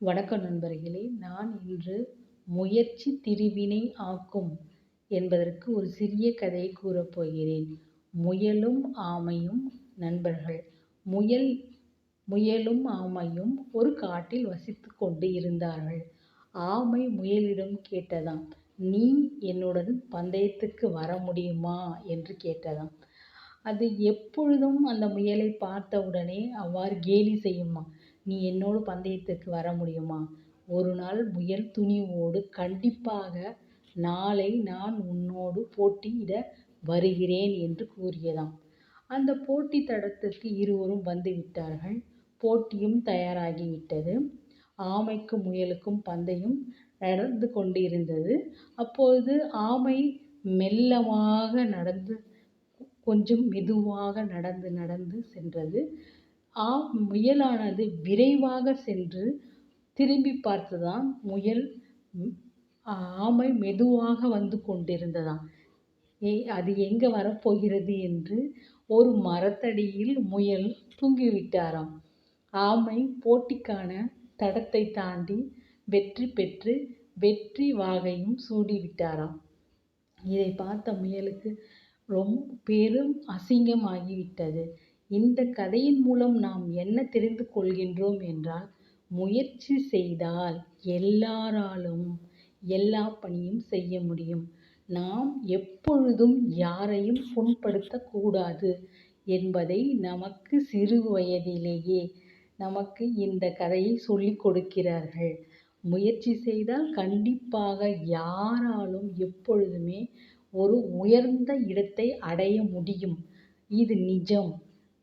வணக்கம் நண்பர்களே. நான் இன்று முயற்சி திருவினை ஆக்கும் என்பதற்கு ஒரு சிறிய கதையை கூறப்போகிறேன் முயலும் ஆமையும் நண்பர்கள். முயல் முயலும் ஆமையும் ஒரு காட்டில் வசித்து கொண்டு இருந்தார்கள். ஆமை முயலிடம் கேட்டதாம் நீ என்னுடன் பந்தயத்துக்கு வர முடியுமா? என்று கேட்டதாம். அது எப்பொழுதும் அந்த முயலை பார்த்தவுடனே அவ்வாறு கேலி செய்யுமா? நீ என்னோடு பந்தயத்துக்கு வர முடியுமா? ஒரு நாள் முயல் துணிவோடு கண்டிப்பாக நாளை நான் உன்னோடு போட்டியிட வருகிறேன் என்று கூறியதாம். அந்த போட்டி தடத்திற்கு இருவரும் வந்து விட்டார்கள். போட்டியும் தயாராகிவிட்டது. ஆமைக்கும் முயலுக்கும் பந்தயம் நடந்து கொண்டிருந்தது. அப்பொழுது ஆமை மெல்லமாக நடந்து கொஞ்சம் மெதுவாக நடந்து நடந்து சென்றது. ஆ முயலானது விரைவாக சென்று திரும்பி பார்த்ததாம் முயல் ஆமை மெதுவாக வந்து கொண்டிருந்ததாம். ஏ அது எங்கே வரப்போகிறது என்று ஒரு மரத்தடியில் முயல் தூங்கிவிட்டாராம். ஆமை போட்டிக்கான தடத்தை தாண்டி வெற்றி பெற்று வெற்றி வாகையும் சூடிவிட்டாராம். இதை பார்த்த முயலுக்கு ரொம்ப பெரும் அசிங்கமாகிவிட்டது. இந்த கதையின் மூலம் நாம் என்ன தெரிந்து கொள்கின்றோம் என்றால் முயற்சி செய்தால் எல்லாராலும் எல்லா பணியும் செய்ய முடியும். நாம் எப்பொழுதும் யாரையும் புண்படுத்தக்கூடாது என்பதை நமக்கு சிறு வயதிலேயே நமக்கு இந்த கதையை சொல்லிக் கொடுக்கிறார்கள். முயற்சி செய்தால் கண்டிப்பாக யாராலும் எப்பொழுதுமே ஒரு உயர்ந்த இடத்தை அடைய முடியும். இது நிஜம்.